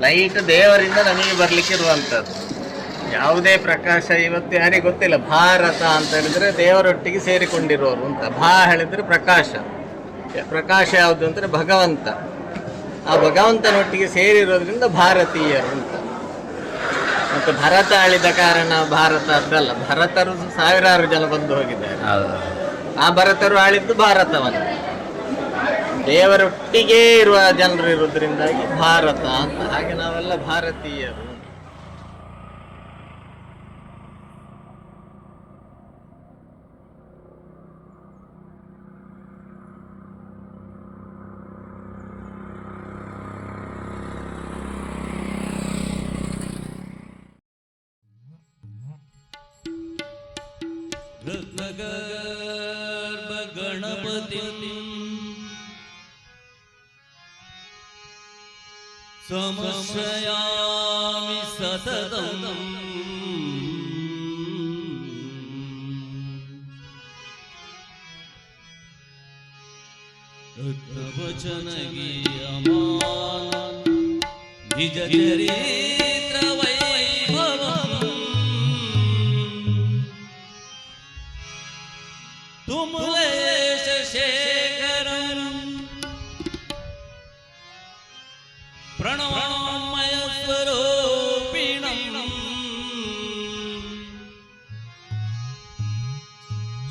Light ದೇವರಿಂದ ನಮಗೆ ಬರ್ಲಿಕ್ಕೆ ಇರುವಂಥದ್ದು ಯಾವುದೇ ಪ್ರಕಾಶ ಇವತ್ತು ಯಾರಿಗೆ ಗೊತ್ತಿಲ್ಲ ಭಾರತ ಅಂತ ಹೇಳಿದ್ರೆ ದೇವರೊಟ್ಟಿಗೆ ಸೇರಿಕೊಂಡಿರೋರು ಅಂತ. ಭಾ ಹೇಳಿದ್ರೆ ಪ್ರಕಾಶ. ಪ್ರಕಾಶ ಯಾವುದು ಅಂದರೆ ಭಗವಂತ. ಆ ಭಗವಂತನೊಟ್ಟಿಗೆ ಸೇರಿರೋದ್ರಿಂದ ಭಾರತೀಯರು ಅಂತ. ಮತ್ತು ಭರತ ಆಳಿದ ಕಾರಣ ಭಾರತ ಅದಲ್ಲ ಭರತರು ಸಾವಿರಾರು ಜನ ಬಂದು ಹೋಗಿದ್ದಾರೆ. ಆ ಭರತರು ಆಳಿದ್ದು ಭಾರತವನ್ನು ದೇವರೊಟ್ಟಿಗೆ ಇರುವ ಜನರು ಇರೋದ್ರಿಂದಾಗಿ ಭಾರತ ಅಂತ. ಹಾಗೆ ನಾವೆಲ್ಲ ಭಾರತೀಯರು. कमर्शयामि सततम्। वचनगीयमान निजचरित्रवैभवम् तुम शेष प्रणवामयस्वरूपिणम्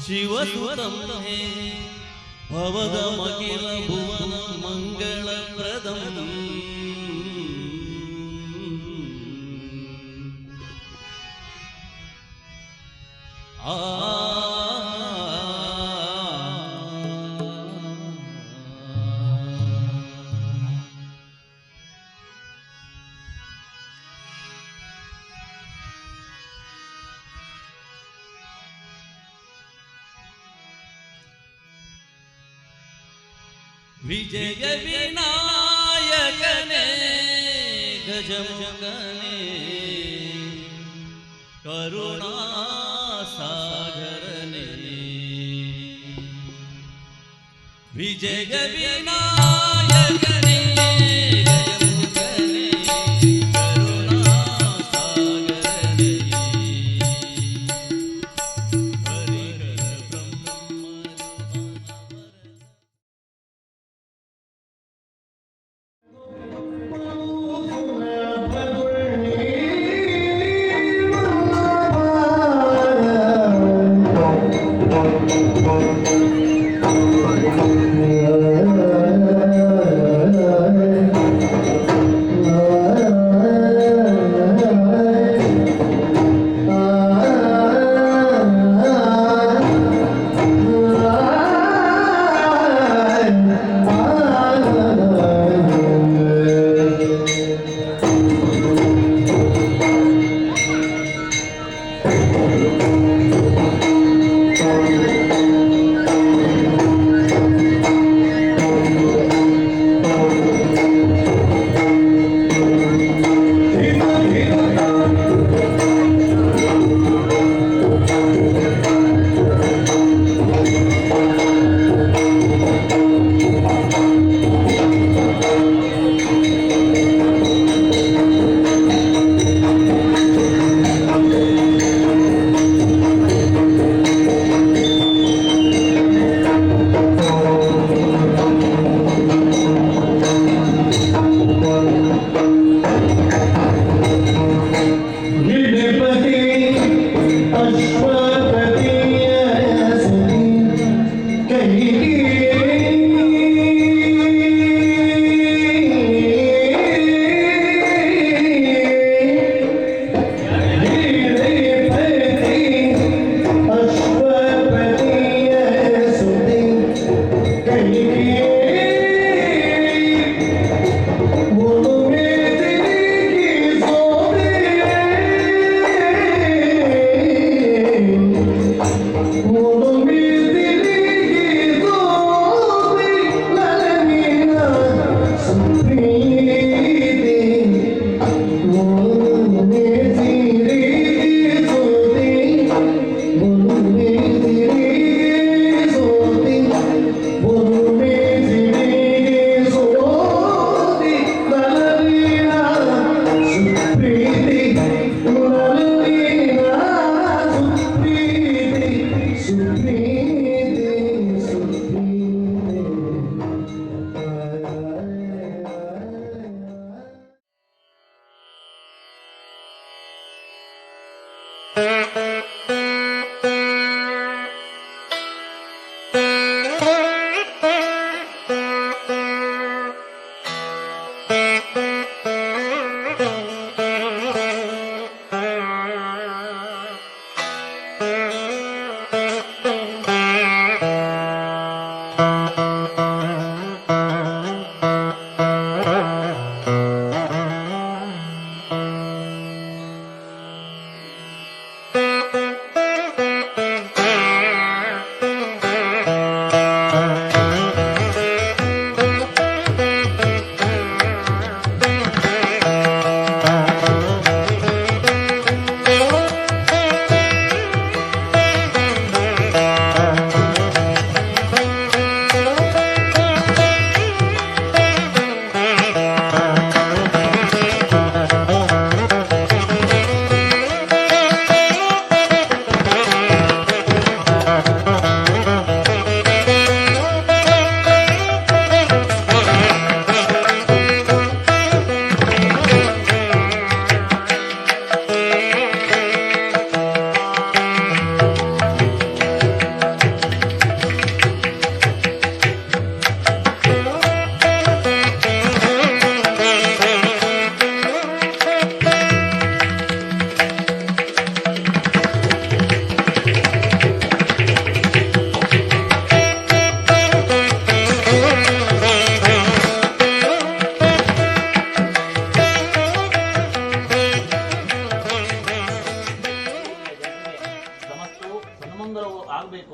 शिवसुतं हे भवदमखिलभुवनमङ्गलप्रदम् आ વિજય વિનાયકને ગજમગને કરુણા સાગરને. વિજય વિના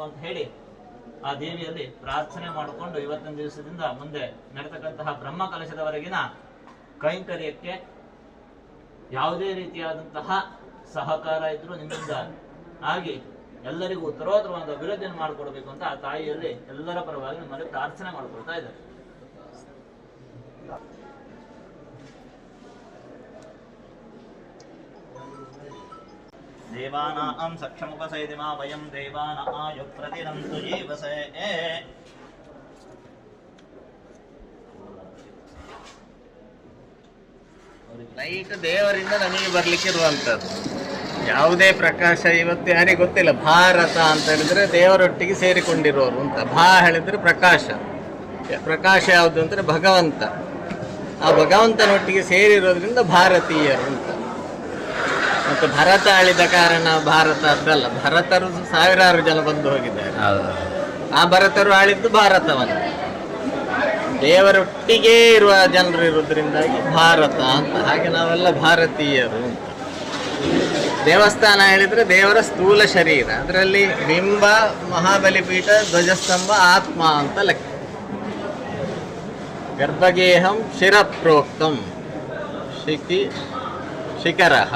ಅಂತ ಹೇಳಿ ಆ ದೇವಿಯಲ್ಲಿ ಪ್ರಾರ್ಥನೆ ಮಾಡಿಕೊಂಡು ಇವತ್ತಿನ ದಿವಸದಿಂದ ಮುಂದೆ ನಡೆತಕ್ಕಂತಹ ಬ್ರಹ್ಮ ಕಲಶದವರೆಗಿನ ಕೈಂಕರ್ಯಕ್ಕೆ ಯಾವುದೇ ರೀತಿಯಾದಂತಹ ಸಹಕಾರ ಇದ್ರೂ ನಿಮ್ಮಿಂದ ಆಗಿ ಎಲ್ಲರಿಗೂ ಉತ್ತರೋತ್ತರವಾದ ಅಭಿವೃದ್ಧಿಯನ್ನು ಮಾಡಿಕೊಡ್ಬೇಕು ಅಂತ ಆ ತಾಯಿಯಲ್ಲಿ ಎಲ್ಲರ ಪರವಾಗಿ ನಿಮ್ಮಲ್ಲಿ ಪ್ರಾರ್ಥನೆ ಮಾಡ್ಕೊಳ್ತಾ ಇದ್ದಾರೆ. ದೇವಾನಾಂ ಸಕ್ಷಮುಪಸೈತಿ ಮಾ ವಯಂ ದೇವಾನ ಆಯು ಪ್ರತಿರಂತು ಜೀವಸೆ ಲೈಟ್ ದೇವರಿಂದ ನಮಗೆ ಬರ್ಲಿಕ್ಕೆ ಇರುವಂತದ್ದು ಯಾವುದೇ ಪ್ರಕಾಶ ಇವತ್ತು ಯಾರಿಗೆ ಗೊತ್ತಿಲ್ಲ. ಭಾರತ ಅಂತ ಹೇಳಿದ್ರೆ ದೇವರೊಟ್ಟಿಗೆ ಸೇರಿಕೊಂಡಿರೋರು ಅಂತ. ಭಾ ಹೇಳಿದ್ರೆ ಪ್ರಕಾಶ. ಪ್ರಕಾಶ ಯಾವುದು ಅಂದ್ರೆ ಭಗವಂತ. ಆ ಭಗವಂತನೊಟ್ಟಿಗೆ ಸೇರಿರೋದ್ರಿಂದ ಭಾರತೀಯರು ಅಂತ. ಮತ್ತು ಭರತ ಆಳಿದ ಕಾರಣ ಭಾರತ ಅದಲ್ಲ ಭರತರು ಸಾವಿರಾರು ಜನ ಬಂದು ಹೋಗಿದ್ದಾರೆ. ಆ ಭರತರು ಆಳಿದ್ದು ಭಾರತವನ್ನು ದೇವರೊಟ್ಟಿಗೆ ಇರುವ ಜನರು ಇರುವುದರಿಂದಾಗಿ ಭಾರತ ಅಂತ. ಹಾಗೆ ನಾವೆಲ್ಲ ಭಾರತೀಯರು ಅಂತ. ದೇವಸ್ಥಾನ ಹೇಳಿದ್ರೆ ದೇವರ ಸ್ಥೂಲ ಶರೀರ. ಅದರಲ್ಲಿ ಬಿಂಬ ಮಹಾಬಲಿಪೀಠ ಧ್ವಜಸ್ತಂಭ ಆತ್ಮ ಅಂತ ಲೆಕ್ಕ. ಗರ್ಭಗೇಹಂ ಶಿರಪ್ರೋಕ್ತಂ ಶಿಖಿ ಶಿಖರಃ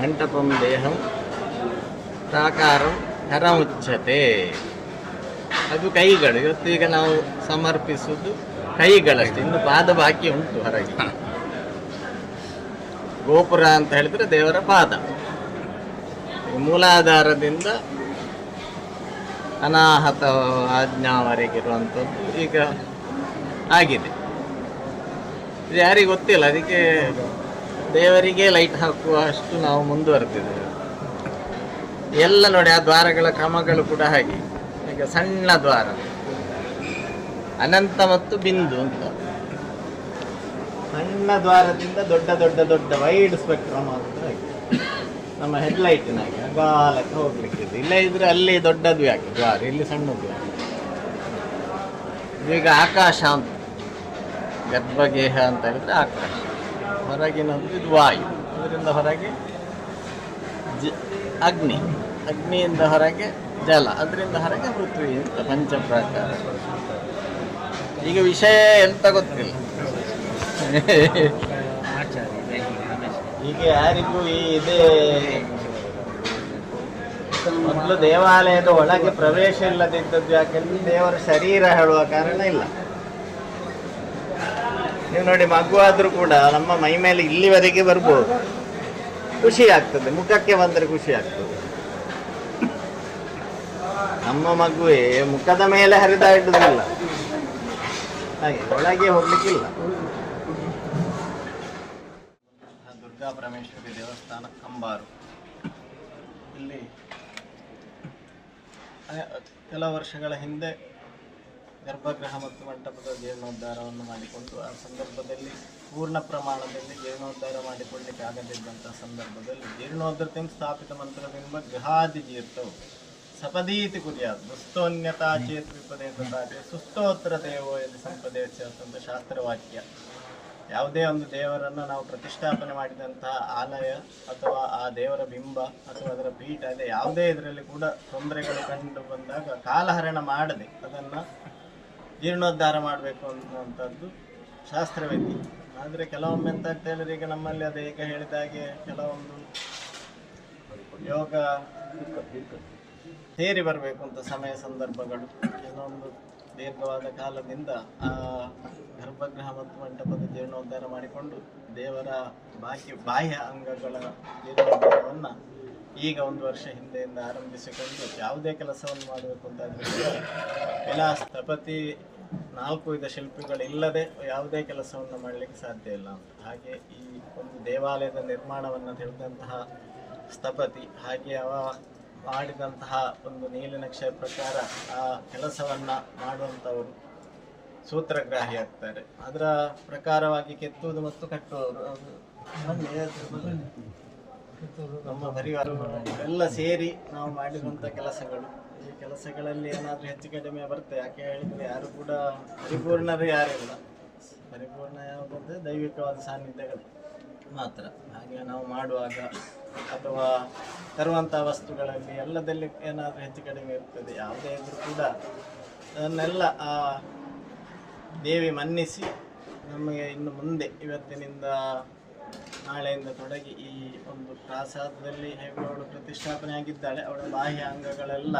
ಮಂಟಪಂ ದೇಹಂ ಪ್ರಾಕಾರಂ ಹರಮುಚ್ಯತೆ ಅದು ಕೈಗಳು. ಇವತ್ತು ಈಗ ನಾವು ಸಮರ್ಪಿಸುವುದು ಕೈಗಳಷ್ಟೇ. ಇನ್ನು ಪಾದ ಬಾಕಿ ಉಂಟು ಹೊರಗೆ. ಗೋಪುರ ಅಂತ ಹೇಳಿದ್ರೆ ದೇವರ ಪಾದ. ಮೂಲಾಧಾರದಿಂದ ಅನಾಹತ ಆಜ್ಞಾವರೆಗಿರುವಂಥದ್ದು ಈಗ ಆಗಿದೆ. ಯಾರಿಗೆ ಗೊತ್ತಿಲ್ಲ. ಅದಕ್ಕೆ ದೇವರಿಗೆ ಲೈಟ್ ಹಾಕುವ ಅಷ್ಟು ನಾವು ಮುಂದುವರೆದಿದ್ದೇವೆ. ಎಲ್ಲ ನೋಡಿ, ಆ ದ್ವಾರಗಳ ಕ್ರಮಗಳು ಕೂಡ ಹಾಗೆ. ಈಗ ಸಣ್ಣ ದ್ವಾರ. ಅನಂತ ಮತ್ತು ಬಿಂದು ಅಂತ. ಸಣ್ಣ ದ್ವಾರದಿಂದ ದೊಡ್ಡ ದೊಡ್ಡ ದೊಡ್ಡ ವೈಡ್ ಸ್ಪೆಕ್ಟ್ರಮ್ ಅಂತ ನಮ್ಮ ಹೆಡ್ಲೈಟಿನ ಹಾಗೆ ಅಗಾಲಕ್ಕೆ ಹೋಗ್ಲಿಕ್ಕೆ ಇದೆ. ಇಲ್ಲ ಇದ್ರೆ ಅಲ್ಲಿ ದೊಡ್ಡದು ಯಾಕೆ? ದ್ವಾರ, ಇಲ್ಲಿ ಸಣ್ಣದು ಈಗ ಆಕಾಶ ಅಂತ. ಗರ್ಭಗೇಹ ಅಂತ ಹೇಳಿದ್ರೆ ಆಕಾಶ. ಹೊರಗಿನದ್ದು ಇದು ವಾಯು. ಅದರಿಂದ ಹೊರಗೆ ಜ ಅಗ್ನಿ. ಅಗ್ನಿಯಿಂದ ಹೊರಗೆ ಜಲ. ಅದರಿಂದ ಹೊರಗೆ ಪೃಥ್ವಿ ಅಂತ ಪಂಚಪ್ರಾಕಾರ. ಈಗ ವಿಷಯ ಎಂತ ಗೊತ್ತಿಲ್ಲ. ಈಗ ಯಾರಿಗೂ ಈ ಇದೇ ಮೊದಲು ದೇವಾಲಯದ ಒಳಗೆ ಪ್ರವೇಶ ಇಲ್ಲದಿದ್ದದ್ದು ಯಾಕೆಂದ್ರೆ ದೇವರ ಶರೀರ ಹೇಳುವ ಕಾರಣ ಇಲ್ಲ. ನೀವು ನೋಡಿ ಮಗು ಆದರೂ ಕೂಡ ನಮ್ಮ ಮೈ ಮೇಲೆ ಇಲ್ಲಿವರೆಗೆ ಬರ್ಬೋದು. ಖುಷಿ ಆಗ್ತದೆ, ಮುಖಕ್ಕೆ ಬಂದರೆ ಖುಷಿ ಆಗ್ತದೆ. ನಮ್ಮ ಮಗುವೆ, ಮುಖದ ಮೇಲೆ ಹರಿದಾಡುವುದಿಲ್ಲ ಹಾಗೆ, ಒಳಗೆ ಹೋಗ್ಲಿಕ್ಕಿಲ್ಲ. ದುರ್ಗಾ ಪರಮೇಶ್ವರಿ ದೇವಸ್ಥಾನ, ಕಂಬಾರು. ಇಲ್ಲಿ ಕೆಲ ವರ್ಷಗಳ ಹಿಂದೆ ಗರ್ಭಗೃಹ ಮತ್ತು ಮಂಟಪದ ಜೀರ್ಣೋದ್ಧಾರವನ್ನು ಮಾಡಿಕೊಂಡು ಆ ಸಂದರ್ಭದಲ್ಲಿ ಪೂರ್ಣ ಪ್ರಮಾಣದಲ್ಲಿ ಜೀರ್ಣೋದ್ಧಾರ ಮಾಡಿಕೊಳ್ಳಿಕ್ಕೆ ಆಗದಿದ್ದಂಥ ಸಂದರ್ಭದಲ್ಲಿ ಜೀರ್ಣೋದ್ಧತೆ ಸ್ಥಾಪಿತ ಮಂತ್ರವೆಂಬ ಗೃಹಾದಿ ಜೀರ್ತವು. ಸಪದೀತಿ ಕುರಿಯಾದ ದುಸ್ತೋನ್ಯತಾ ಚೇತ್ ವಿಪದೇ ಸುಸ್ತೋತ್ರ ದೇವೋ ಎಂದು ಅಂತ ಶಾಸ್ತ್ರವಾಕ್ಯ. ಯಾವುದೇ ಒಂದು ದೇವರನ್ನು ನಾವು ಪ್ರತಿಷ್ಠಾಪನೆ ಮಾಡಿದಂತಹ ಆಲಯ ಅಥವಾ ಆ ದೇವರ ಬಿಂಬ ಅಥವಾ ಅದರ ಪೀಠ, ಅದೇ ಯಾವುದೇ ಇದರಲ್ಲಿ ಕೂಡ ತೊಂದರೆಗಳು ಕಂಡು ಬಂದಾಗ ಕಾಲಹರಣ ಮಾಡದೆ ಅದನ್ನು ಜೀರ್ಣೋದ್ಧಾರ ಮಾಡಬೇಕು ಅನ್ನುವಂಥದ್ದು ಶಾಸ್ತ್ರವಿದೆ ಆದರೆ ಕೆಲವೊಮ್ಮೆ ಅಂತ ಹೇಳಿದ್ರೆ ಈಗ ನಮ್ಮಲ್ಲಿ ಅದೇ ಈಗ ಹೇಳಿದ ಹಾಗೆ ಕೆಲವೊಂದು ಯೋಗ ಸೇರಿ ಬರಬೇಕು ಅಂತ ಸಮಯ ಸಂದರ್ಭಗಳು. ಕೆಲವೊಂದು ದೀರ್ಘವಾದ ಕಾಲದಿಂದ ಆ ಗರ್ಭಗೃಹ ಮತ್ತು ಮಂಟಪದ ಜೀರ್ಣೋದ್ಧಾರ ಮಾಡಿಕೊಂಡು ದೇವರ ಬಾಕಿ ಬಾಹ್ಯ ಅಂಗಗಳ ಜೀರ್ಣೋದ್ಧಾರವನ್ನು ಈಗ ಒಂದು ವರ್ಷ ಹಿಂದೆಯಿಂದ ಆರಂಭಿಸಿಕೊಂಡು ಯಾವುದೇ ಕೆಲಸವನ್ನು ಮಾಡಬೇಕು ಅಂತ ಎಲ್ಲ ಸ್ಥಪತಿ ನಾಲ್ಕು ವಿಧ ಶಿಲ್ಪಿಗಳಿಲ್ಲದೆ ಯಾವುದೇ ಕೆಲಸವನ್ನು ಮಾಡಲಿಕ್ಕೆ ಸಾಧ್ಯ ಇಲ್ಲ ಅಂತ. ಹಾಗೆ ಈ ಒಂದು ದೇವಾಲಯದ ನಿರ್ಮಾಣವನ್ನು ತಿಳಿದಂತಹ ಸ್ಥಪತಿ, ಹಾಗೆ ಅವ ಮಾಡಿದಂತಹ ಒಂದು ನೀಲನಕ್ಷೆ ಪ್ರಕಾರ ಆ ಕೆಲಸವನ್ನು ಮಾಡುವಂಥವರು ಸೂತ್ರಗ್ರಾಹಿ ಆಗ್ತಾರೆ. ಅದರ ಪ್ರಕಾರವಾಗಿ ಕೆತ್ತುವುದು ಮತ್ತು ಕಟ್ಟುವವರು ನಮ್ಮ ಪರಿವಾರ ಎಲ್ಲ ಸೇರಿ ನಾವು ಮಾಡಿರುವಂಥ ಕೆಲಸಗಳು. ಈ ಕೆಲಸಗಳಲ್ಲಿ ಏನಾದರೂ ಹೆಚ್ಚು ಕಡಿಮೆ ಬರುತ್ತೆ, ಯಾಕೆ ಹೇಳಿದ್ರೆ ಯಾರು ಕೂಡ ಪರಿಪೂರ್ಣರು ಯಾರಿಲ್ಲ ಪರಿಪೂರ್ಣ ಯಾವುದಂದ್ರೆ ದೈವಿಕವಾದ ಸಾನ್ನಿಧ್ಯಗಳು ಮಾತ್ರ. ಹಾಗೆ ನಾವು ಮಾಡುವಾಗ ಅಥವಾ ತರುವಂಥ ವಸ್ತುಗಳಲ್ಲಿ ಎಲ್ಲದಲ್ಲಿ ಏನಾದರೂ ಹೆಚ್ಚು ಕಡಿಮೆ ಇರ್ತದೆ, ಯಾವುದೇ ಇದ್ರೂ ಕೂಡ ಅದನ್ನೆಲ್ಲ ಆ ದೇವಿ ಮನ್ನಿಸಿ ನಮಗೆ ಇನ್ನು ಮುಂದೆ ಇವತ್ತಿನಿಂದ ನಾಳೆಯಿಂದ ತೊಡಗಿ ಈ ಒಂದು ಪ್ರಾಸಾದದಲ್ಲಿ ಹೇಗೆ ಅವಳು ಪ್ರತಿಷ್ಠಾಪನೆ ಆಗಿದ್ದಾಳೆ ಅವಳ ಬಾಹ್ಯ ಅಂಗಗಳೆಲ್ಲ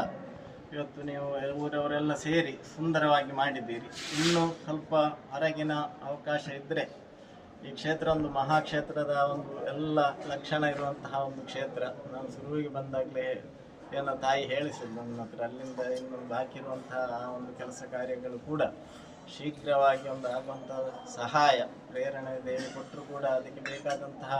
ಇವತ್ತು ನೀವು ಊರವರೆಲ್ಲ ಸೇರಿ ಸುಂದರವಾಗಿ ಮಾಡಿದ್ದೀರಿ. ಇನ್ನೂ ಸ್ವಲ್ಪ ಹೊರಗಿನ ಅವಕಾಶ ಇದ್ದರೆ ಈ ಕ್ಷೇತ್ರ ಒಂದು ಮಹಾಕ್ಷೇತ್ರದ ಒಂದು ಎಲ್ಲ ಲಕ್ಷಣ ಇರುವಂತಹ ಒಂದು ಕ್ಷೇತ್ರ. ನಾನು ಶುರುವಿಗೆ ಬಂದಾಗಲೇ ಏನೋ ತಾಯಿ ಹೇಳಿಸಿದ್ದು ನನ್ನ ಹತ್ರ. ಅಲ್ಲಿಂದ ಇನ್ನು ಬಾಕಿ ಇರುವಂತಹ ಆ ಒಂದು ಕೆಲಸ ಕಾರ್ಯಗಳು ಕೂಡ ಶೀಘ್ರವಾಗಿ ಒಂದು ಆಗುವಂತಹ ಸಹಾಯ, ಪ್ರೇರಣೆ ದೇವಿ ಕೊಟ್ಟರು ಕೂಡ ಅದಕ್ಕೆ ಬೇಕಾದಂತಹ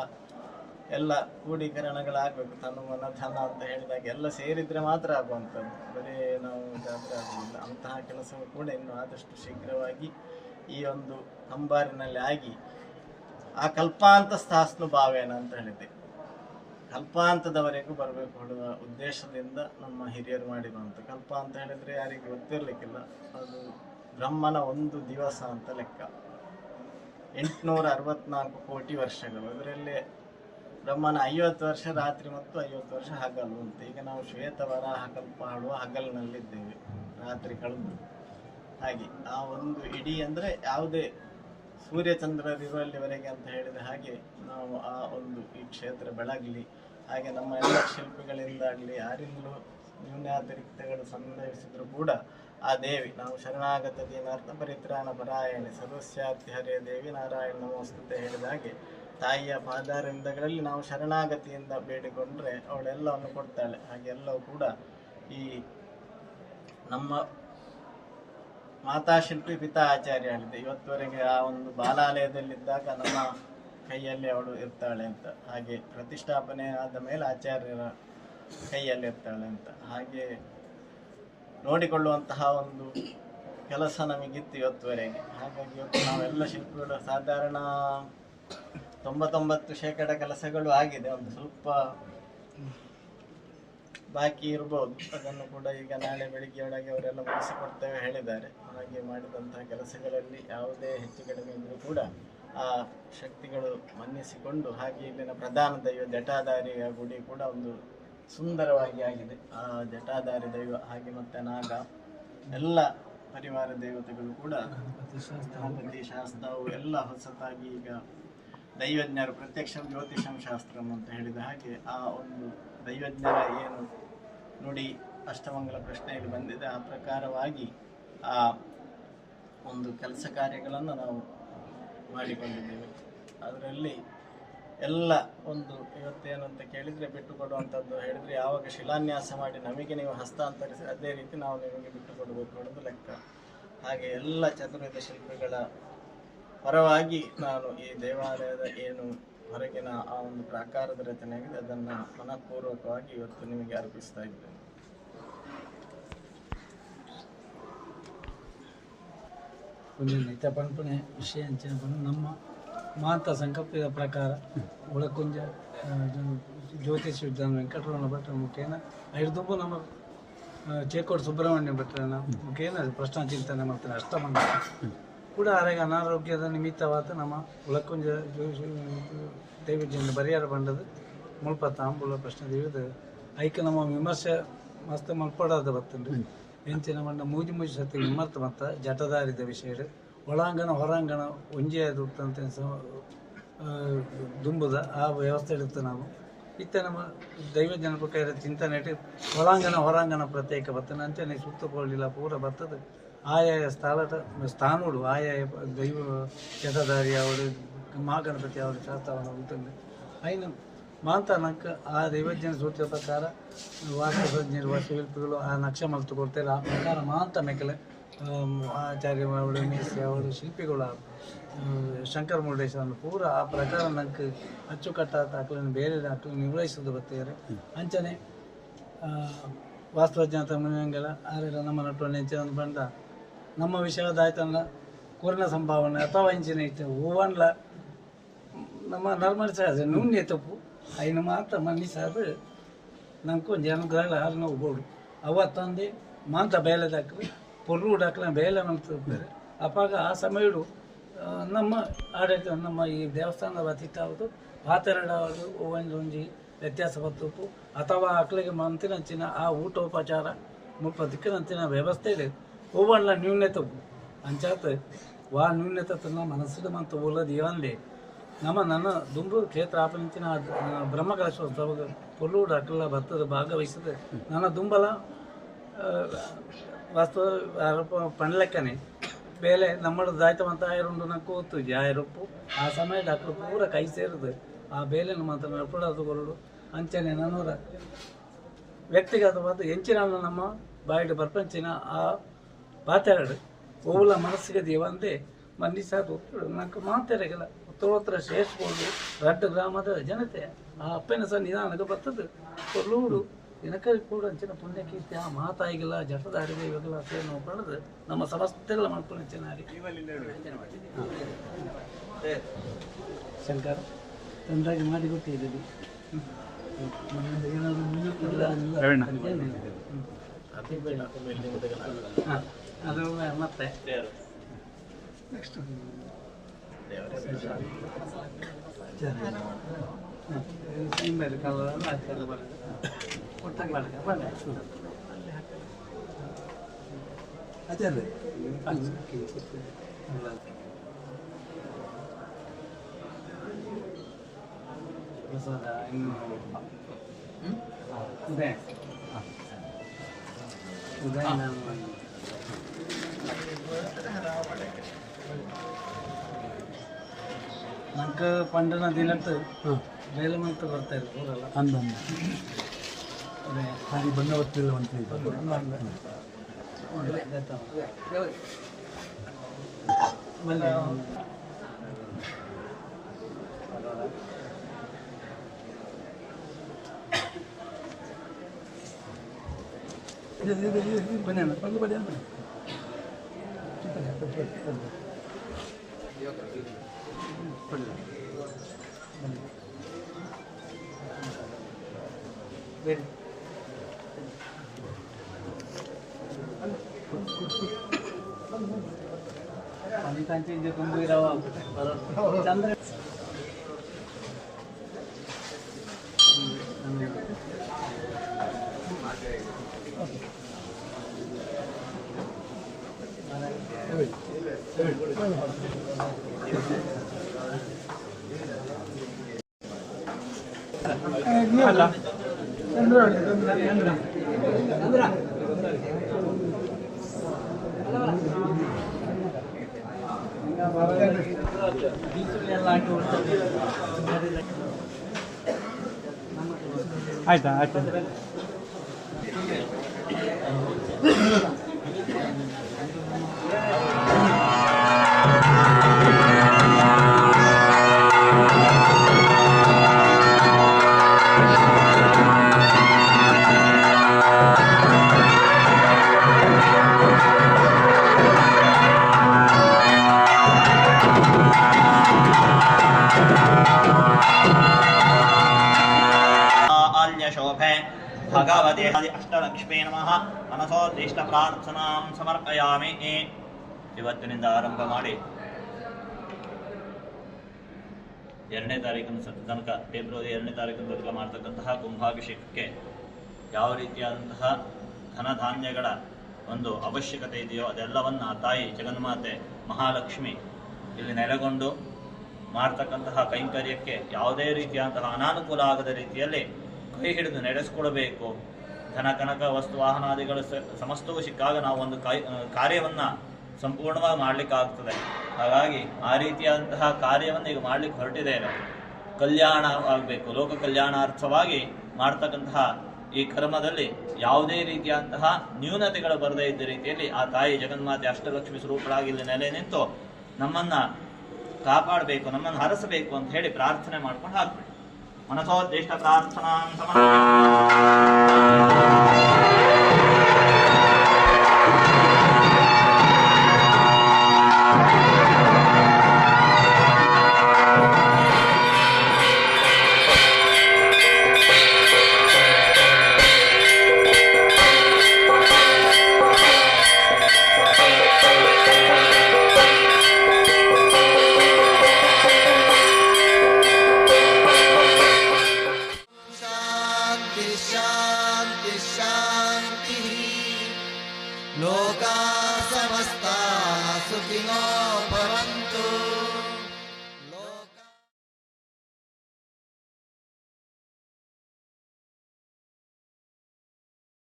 ಎಲ್ಲ ಕ್ರೋಢೀಕರಣಗಳಾಗಬೇಕು ತನ್ನ ಮನಧನ ಅಂತ ಹೇಳಿದಾಗ ಎಲ್ಲ ಸೇರಿದ್ರೆ ಮಾತ್ರ ಆಗುವಂಥದ್ದು. ಬರೀ ನಾವು ಜಾತ್ರೆ ಆಗುವುದಿಲ್ಲ, ಅಂತಹ ಕೆಲಸವು ಕೂಡ ಇನ್ನು ಆದಷ್ಟು ಶೀಘ್ರವಾಗಿ ಈ ಒಂದು ಕಂಬಾರಿನಲ್ಲಿ ಆಗಿ ಆ ಕಲ್ಪಾಂತ ಸ್ಥಾಸ್ನು ಭಾವೇನ ಅಂತ ಹೇಳಿದೆ ಕಲ್ಪಾಂತದವರೆಗೂ ಬರಬೇಕು ಹೇಳುವ ಉದ್ದೇಶದಿಂದ ನಮ್ಮ ಹಿರಿಯರು ಮಾಡಿರುವಂಥ ಕಲ್ಪ ಅಂತ ಹೇಳಿದ್ರೆ ಯಾರಿಗೂ ಗೊತ್ತಿರಲಿಕ್ಕಿಲ್ಲ. ಅದು ಬ್ರಹ್ಮನ ಒಂದು ದಿವಸ ಅಂತ ಲೆಕ್ಕ. ಎಂಟುನೂರ ಅರವತ್ನಾಲ್ಕು ಕೋಟಿ ವರ್ಷಗಳು. ಅದರಲ್ಲಿ ಬ್ರಹ್ಮನ ಐವತ್ತು ವರ್ಷ ರಾತ್ರಿ ಮತ್ತು ಐವತ್ತು ವರ್ಷ ಹಗಲು ಅಂತ. ಈಗ ನಾವು ಶ್ವೇತ ವರಾಹ ಕಲ್ಪ ಆಡುವ ಹಗಲಿನಲ್ಲಿದ್ದೇವೆ. ರಾತ್ರಿ ಕಳೆದು. ಹಾಗೆ ಆ ಒಂದು ಇಡೀ ಅಂದರೆ ಯಾವುದೇ ಸೂರ್ಯಚಂದ್ರರಿರುವಲ್ಲಿವರೆಗೆ ಅಂತ ಹೇಳಿದ ಹಾಗೆ ನಾವು ಆ ಒಂದು ಈ ಕ್ಷೇತ್ರ ಬೆಳಗಲಿ, ಹಾಗೆ ನಮ್ಮ ಎಲ್ಲ ಶಿಲ್ಪಿಗಳಿಂದಾಗಲಿ, ಯಾರಿಂದಲೂ ನ್ಯೂನಾತಿರಿಕ್ತಗಳು ಸಂಭವಿಸಿದ್ರು ಕೂಡ ಆ ದೇವಿ, ನಾವು ಶರಣಾಗತ ದೀನಾರ್ಥ ಪರಿತ್ರಾಣ ಪರಾಯಣೆ ಹರಿಯ ದೇವಿ ನಾರಾಯಣ ನಮೋಸ್ತುತೆ ಹೇಳಿದ ಹಾಗೆ ತಾಯಿಯ ಪಾದಾರಿಂದಗಳಲ್ಲಿ ನಾವು ಶರಣಾಗತಿಯಿಂದ ಬೇಡಿಕೊಂಡ್ರೆ ಅವಳೆಲ್ಲವನ್ನು ಕೊಡ್ತಾಳೆ. ಹಾಗೆಲ್ಲವೂ ಕೂಡ ಈ ನಮ್ಮ ಮಾತಾಶಿಲ್ಪಿ ಪಿತಾ ಆಚಾರ್ಯ ಹೇಳಿದೆ ಇವತ್ತುವರೆಗೆ ಆ ಒಂದು ಬಾಲಾಲಯದಲ್ಲಿದ್ದಾಗ ನಮ್ಮ ಕೈಯಲ್ಲಿ ಅವಳು ಇರ್ತಾಳೆ ಅಂತ. ಹಾಗೆ ಪ್ರತಿಷ್ಠಾಪನೆ ಆದ ಮೇಲೆ ಆಚಾರ್ಯರ ಕೈಯಲ್ಲಿ ಇರ್ತಾಳೆ ಅಂತ. ಹಾಗೆ ನೋಡಿಕೊಳ್ಳುವಂತಹ ಒಂದು ಕೆಲಸ ನಮಗಿತ್ತು ಇವತ್ತುವರೆಗೆ. ಹಾಗಾಗಿ ಇವತ್ತು ನಾವೆಲ್ಲ ಶಿಲ್ಪಿಗಳು ಸಾಧಾರಣ ತೊಂಬತ್ತೊಂಬತ್ತು ಶೇಕಡ ಕೆಲಸಗಳು ಆಗಿದೆ. ಒಂದು ಸ್ವಲ್ಪ ಬಾಕಿ ಇರ್ಬೋದು. ಅದನ್ನು ಕೂಡ ಈಗ ನಾಳೆ ಬೆಳಿಗ್ಗೆ ಒಳಗೆ ಅವರೆಲ್ಲ ಮುಗಿಸಿಕೊಡ್ತೇವೆ ಹೇಳಿದ್ದಾರೆ. ಹಾಗೆ ಮಾಡಿದಂತಹ ಕೆಲಸಗಳಲ್ಲಿ ಯಾವುದೇ ಹೆಚ್ಚು ಕಡಿಮೆ ಇದ್ರೂ ಕೂಡ ಆ ಶಕ್ತಿಗಳು ಮನ್ನಿಸಿಕೊಂಡು ಹಾಗೆ ಇಲ್ಲಿನ ಪ್ರಧಾನ ದೈವ ಜಟಾಧಾರಿಯ ಗುಡಿ ಕೂಡ ಒಂದು ಸುಂದರವಾಗಿ ಆಗಿದೆ. ಆ ಜಟಾಧಾರಿ ದೈವ, ಹಾಗೆ ಮತ್ತೆ ನಾಗ, ಎಲ್ಲ ಪರಿವಾರ ದೇವತೆಗಳು ಕೂಡ ಗಣಪತಿ ಶಾಸ್ತ್ರವು ಎಲ್ಲ ಹೊಸತಾಗಿ ಈಗ ದೈವಜ್ಞರು, ಪ್ರತ್ಯಕ್ಷ ಜ್ಯೋತಿಷಂ ಶಾಸ್ತ್ರಂ ಅಂತ ಹೇಳಿದ ಹಾಗೆ ಆ ಒಂದು ದೈವಜ್ಞರ ಏನು ನುಡಿ ಅಷ್ಟಮಂಗಲ ಪ್ರಶ್ನೆಯಲ್ಲಿ ಬಂದಿದೆ. ಆ ಪ್ರಕಾರವಾಗಿ ಆ ಒಂದು ಕೆಲಸ ಕಾರ್ಯಗಳನ್ನು ನಾವು ಮಾಡಿಕೊಂಡಿದ್ದೇವೆ. ಅದರಲ್ಲಿ ಎಲ್ಲ ಒಂದು ಇವತ್ತೇನು ಅಂತ ಕೇಳಿದರೆ ಬಿಟ್ಟು ಕೊಡುವಂಥದ್ದು ಹೇಳಿದರೆ ಯಾವಾಗ ಶಿಲಾನ್ಯಾಸ ಮಾಡಿ ನಮಗೆ ನೀವು ಹಸ್ತಾಂತರಿಸಿ ಅದೇ ರೀತಿ ನಾವು ನಿಮಗೆ ಬಿಟ್ಟು ಕೊಡಬೇಕು ಅನ್ನೋದು ಲೆಕ್ಕ. ಹಾಗೆ ಎಲ್ಲ ಚತುರ್ವಿಧ ಶಿಲ್ಪಿಗಳ ಪರವಾಗಿ ನಾನು ಈ ದೇವಾಲಯದ ಏನು ಹೊರಗಿನ ಆ ಒಂದು ಪ್ರಾಕಾರದ ರಚನೆ ಆಗಿದೆ ಅದನ್ನು ಮನಪೂರ್ವಕವಾಗಿ ಇವತ್ತು ನಿಮಗೆ ಅರ್ಪಿಸ್ತಾ ಇದ್ದೇನೆ. ಪಂಪನೆ ವಿಷಯ ಅಂಚಿನ ನಮ್ಮ ಮಾತ ಸಂಕಲ್ಪದ ಪ್ರಕಾರ ಉಳಕುಂಜ ಜ್ಯೋತಿಷ್ಯ ವಿಜ್ಞಾನ ವೆಂಕಟರಮಣ ಭಟ್ರ ಮುಖೇನ ಐರ್ದುಂಬು ನಮ್ಮ ಚೇಕೋಡ್ ಸುಬ್ರಹ್ಮಣ್ಯ ಭಟ್ರನ ಮುಖೇನ ಪ್ರಶ್ನ ಚಿಂತನೆ ಮಾಡ್ತಾರೆ ಅಷ್ಟಮಂಡ ಕೂಡ ಆರೋಗ್ಯ ಅನಾರೋಗ್ಯದ ನಿಮಿತ್ತವಾದ ನಮ್ಮ ಒಳಕುಂಜ ದೈವಜ್ಞ ಬರಿಯಾರ ಬಂಡದ ಮುಳ್ಪ ತಾಂಬುಲ ಪ್ರಶ್ನೆ ತಿಳಿದು ಐಕ ನಮ್ಮ ವಿಮರ್ಶೆ ಮಸ್ತ್ ಮಲ್ಪಡಾದ ಬರ್ತೀನಿ ಎಂಚಿನ ಮಂಡ ಮೂಜಿ ಮೂಜಿ ಸತಿ ವಿಮರ್ತ ಮತ್ತ ಜಟದಾರಿದ ವಿಷಯ ಒಳಾಂಗಣ, ಹೊರಾಂಗಣ ಒಂಜೆ ದುಟ್ಟಂತೆ ದುಂಬುದ ಆ ವ್ಯವಸ್ಥೆ ಇಡುತ್ತೆ ನಾವು. ಇತ್ತ ನಮ್ಮ ದೈವ ಜನಪಕ ಚಿಂತನೆ ಇಟ್ಟು ಒಳಾಂಗಣ, ಹೊರಾಂಗಣ ಪ್ರತ್ಯೇಕ ಬರ್ತನೆ ಅಂಚನೆ ಸುತ್ತಕೊಳ್ಳಿಲ್ಲ, ಪೂರ ಬರ್ತದೆ. ಆಯಾಯ ಸ್ಥಳದ ಸ್ಥಾನಗಳು ಆಯಾಯ ದೈವ ಜಟದಾರಿ ಅವರು ಮಹಾಗಣಪತಿ ಅವರ ಶಾಸ್ತ್ರವನ್ನು ಉಂಟು ಐನು ಮಾಂತ ನಕ್ಕ ಆ ದೈವಜ್ಞನ ಸೂತ್ರ ಪ್ರಕಾರ ವಾಸ್ತುತಜ್ಞರು ವಾಸ್ತುಶಿಲ್ಪಿಗಳು ಆ ನಕ್ಷೆ ಮಲ್ತು ಕೊಡ್ತಾರೆ ಆ ಪ್ರಕಾರ ಮಾಂತ ಮೆಕ್ಕಲೆ ಆಚಾರ್ಯ ಮೀಸೆ ಅವರು, ಶಿಲ್ಪಿಗಳು ಶಂಕರ ಮುರುಡೇಶ್ವರನ ಪೂರ ಆ ಪ್ರಕಾರ ನಂಗೆ ಅಚ್ಚುಕಟ್ಟಾದ ದಾಖಲೆಯನ್ನು ಬೇರೆ ದಾಖಲೆ ನಿರ್ವಹಿಸೋದು ಬರ್ತಿದ್ದಾರೆ ಅಂಚನೆ ವಾಸ್ತವಜ್ಞಾನ ತಮ್ಮನೆಂಗೆಲ್ಲ ಆರೆಲ್ಲ ನಮ್ಮ ನಟ ಒಂದು ಬಂದ, ನಮ್ಮ ವಿಷಯದ ಆಯ್ತಲ್ಲ ಸಂಭಾವನೆ ಅಥವಾ ಇಂಚಿನ ಇತ್ತು, ಹೂವನ್ಲ, ನಮ್ಮ ನರ್ಮಲ್ ಸಹಜ ನೂನ್ಯ ತಪ್ಪು, ಐನ ಮಾತ್ರ ಮನ್ನಿ ಸಾದು ನಂಗೆ ಜನಗಳ ಹಾಲು ನೋವು ಬೋಡು ಅವತ್ತಂದು ಮಾಂತ ಬೇಲೆದಾಕ್ರಿ ದಾಕ್ಲಿ ಪೊರ್ರು ಬೇಲ ಮಾಡ್ತಾರೆ ಅಪ್ಪಾಗ ಆ ಸಮಯಡು ನಮ್ಮ ಆಡಳಿತ, ನಮ್ಮ ಈ ದೇವಸ್ಥಾನದ ಅತಿಥಾವುದು ಪಾತೆರಡವರು ಒಂದು ಒಂಜಿ ವ್ಯತ್ಯಾಸ ಬತ್ತುಪ್ಪು ಅಥವಾ ಅಕ್ಲಿಗೆ ಮಂತಿನಂಚಿನ ಆ ಊಟೋಪಚಾರ ಮುಪ್ಪ ದಿಕ್ಕಿನಂಚಿನ ವ್ಯವಸ್ಥೆ ಇದೆ. ನ್ಯೂನ್ಯತೆ ಉಪ್ಪು ಅಂಚಾತ, ವಾ ನ್ಯೂನ್ಯತೆ ತನ್ನ ಮನಸ್ಸಿನ ಮಂತು ಉಲ್ಲದ ಇವಂದೆ ನಮ್ಮ ನನ್ನ ದುಂಬು ಕ್ಷೇತ್ರ ಆಪನಿಂಚಿನ ಬ್ರಹ್ಮಕಲಶೋತ್ಸವ ಪೊಲ್ಲೂಡ್ ಅಕ್ಲ ಭತ್ತದ ಭಾಗವಹಿಸಿದೆ. ನನ್ನ ದುಂಬಲ ಪಂಡ್ಲೆಕ್ಕನೆ ಬೇಲೆ ನಮ್ಮದು ದಾಯ್ತವಂತ ಆಯರುಂಡು ನಕ್ಕು ಕೂತು ಆಯರೊಪ್ಪು, ಆ ಸಮಯ ಡಾಕ್ಟರ್ ಪೂರ ಕೈ ಸೇರಿದು. ಆ ಬೇಲೆನ ಮಾತ್ರ ನಡ್ಪಡೋದು ಕೊರಡು. ಅಂಚನೆ ನನ್ನೂರ ವ್ಯಕ್ತಿಗತವಾದ ಎಂಚಿನ ನಮ್ಮ ಬಾಯಿಡು ಬರ್ಪಂಚಿನ ಆ ಪಾತೆರಡು ಓವುಲ ಮನಸ್ಸಿಗೆ ದೇವಂದೆ. ಮಂದಿಸಾದು ನಂಗೆ ಮಾತೆರೆಗಲ್ಲ ಉತ್ತರೋತ್ತರ ಶ್ರೇಷ್ಠಗಳು ರಡ್ಡ ಗ್ರಾಮದ ಜನತೆ. ಆ ಅಪ್ಪನ ಸಹ ನಿಧಾನಕ್ಕೆ ಬರ್ತದೆ. ಕೊಲ್ಲೂಡು ದಿನಕ ಕೂಡ ಅಂಚಿನ ಪುಣ್ಯಕೀರ್ತಿ ಆ ಮಾತಾಗಿಲ್ಲ ಜಟದ ಅಡಿಗೆ ಇವಾಗೆಲ್ಲ ಸೇರಿ ಪಡೆದು ನಮ್ಮ ಸಮಸ್ತೆಲ್ಲ ಮಾಡ್ಕೊಂಡು ಚೆನ್ನಾಗಿ ಶಂಕರ್ ತಂದಾಗಿ ಮಾಡಿ ಕೊಟ್ಟಿದ್ದೀವಿ. ಅದು ಮತ್ತೆ. ನೆಕ್ಸ್ಟ್ ಮೇಲೆ ಕಲರ್ ಆಯ್ತು ಬರ್ತದೆ ಒಟ್ಟಾಗಿ ಮಾಡ್ಕ ಬನ್ನಿ ಪ್ರಸಾದ ಇನ್ನು ಇದೆ ಇದೆ ನಾನು ನಂಗೆ ಪಂಡನ ದಿನಟ್ಟು ಬೇಲೆ ಮಂತ್ ಬರ್ತಾ ಇಲ್ಲ ಊರಲ್ಲ ಅಂದಂದ ಅದೇ ಹಾಗೆ ಬಂದ ಹೊತ್ತಿಲ್ಲ ಅಂತ ಒಳ್ಳೆ ಗೊತ್ತಾವ. ಬನ್ನಿ. ಬನ್ನಿ ಅಣ್ಣ, ಬಂದು ಬನ್ನಿ ಅಣ್ಣ. ಬೇರೆ ಅನಿತಾಂಚಿ ಇದು ತುಂಬು ಇರವ ಚಂದ್ರ ಹಾಕಿ. ಆಯ್ತಾ ಆಯ್ತಾ ಪ್ರಾರ್ಥನಾಂ ಸಮರ್ಪಯಾಮಿ. ಇವತ್ತಿನಿಂದ ಆರಂಭ ಮಾಡಿ. ಎರಡನೇ ತಾರೀಕಿನ ತನಕ ಫೆಬ್ರವರಿ ಎರಡನೇ ತಾರೀಕಿನ ತನಕ ಮಾಡ್ತಕ್ಕಂತಹ ಕುಂಭಾಭಿಷೇಕಕ್ಕೆ ಯಾವ ರೀತಿಯಾದಂತಹ ಧನಧಾನ್ಯಗಳ ಒಂದು ಅವಶ್ಯಕತೆ ಇದೆಯೋ ಅದೆಲ್ಲವನ್ನ ತಾಯಿ ಜಗನ್ಮಾತೆ ಮಹಾಲಕ್ಷ್ಮಿ ಇಲ್ಲಿ ನೆಲೆಗೊಂಡು ಮಾಡ್ತಕ್ಕಂತಹ ಕೈಂಕರ್ಯಕ್ಕೆ ಯಾವುದೇ ರೀತಿಯಾದಂತಹ ಅನಾನುಕೂಲ ಆಗದ ರೀತಿಯಲ್ಲಿ ಕೈ ಹಿಡಿದು ನಡೆಸಿಕೊಡಬೇಕು. ಧನ ಕನಕ ವಸ್ತು ವಾಹನಾದಿಗಳು ಸಮಸ್ತವೂ ಸಿಕ್ಕಾಗ ನಾವು ಒಂದು ಕಾರ್ಯವನ್ನು ಕಾರ್ಯವನ್ನ ಸಂಪೂರ್ಣವಾಗಿ ಮಾಡ್ಲಿಕ್ಕಾಗ್ತದೆ. ಹಾಗಾಗಿ ಆ ರೀತಿಯಾದಂತಹ ಕಾರ್ಯವನ್ನು ಈಗ ಮಾಡ್ಲಿಕ್ಕೆ ಹೊರಟಿದ್ದೇವೆ. ಕಲ್ಯಾಣ ಆಗಬೇಕು, ಲೋಕ ಕಲ್ಯಾಣಾರ್ಥವಾಗಿ ಮಾಡ್ತಕ್ಕಂತಹ ಈ ಕರ್ಮದಲ್ಲಿ ಯಾವುದೇ ರೀತಿಯಾದಂತಹ ನ್ಯೂನತೆಗಳು ಬರದೇ ಇದ್ದ ರೀತಿಯಲ್ಲಿ ಆ ತಾಯಿ ಜಗನ್ಮಾತೆ ಅಷ್ಟಲಕ್ಷ್ಮಿ ಸ್ವರೂಪರಾಗಿ ಇಲ್ಲಿ ನೆಲೆ ನಿಂತು ನಮ್ಮನ್ನ ಕಾಪಾಡಬೇಕು, ನಮ್ಮನ್ನು ಹರಸಬೇಕು ಅಂತ ಹೇಳಿ ಪ್ರಾರ್ಥನೆ ಮಾಡ್ಕೊಂಡು ಹಾಕ್ಬಿಡಿ ಮನಸೋದ್ದೇಷ್ಟ ಪ್ರಾರ್ಥನಾ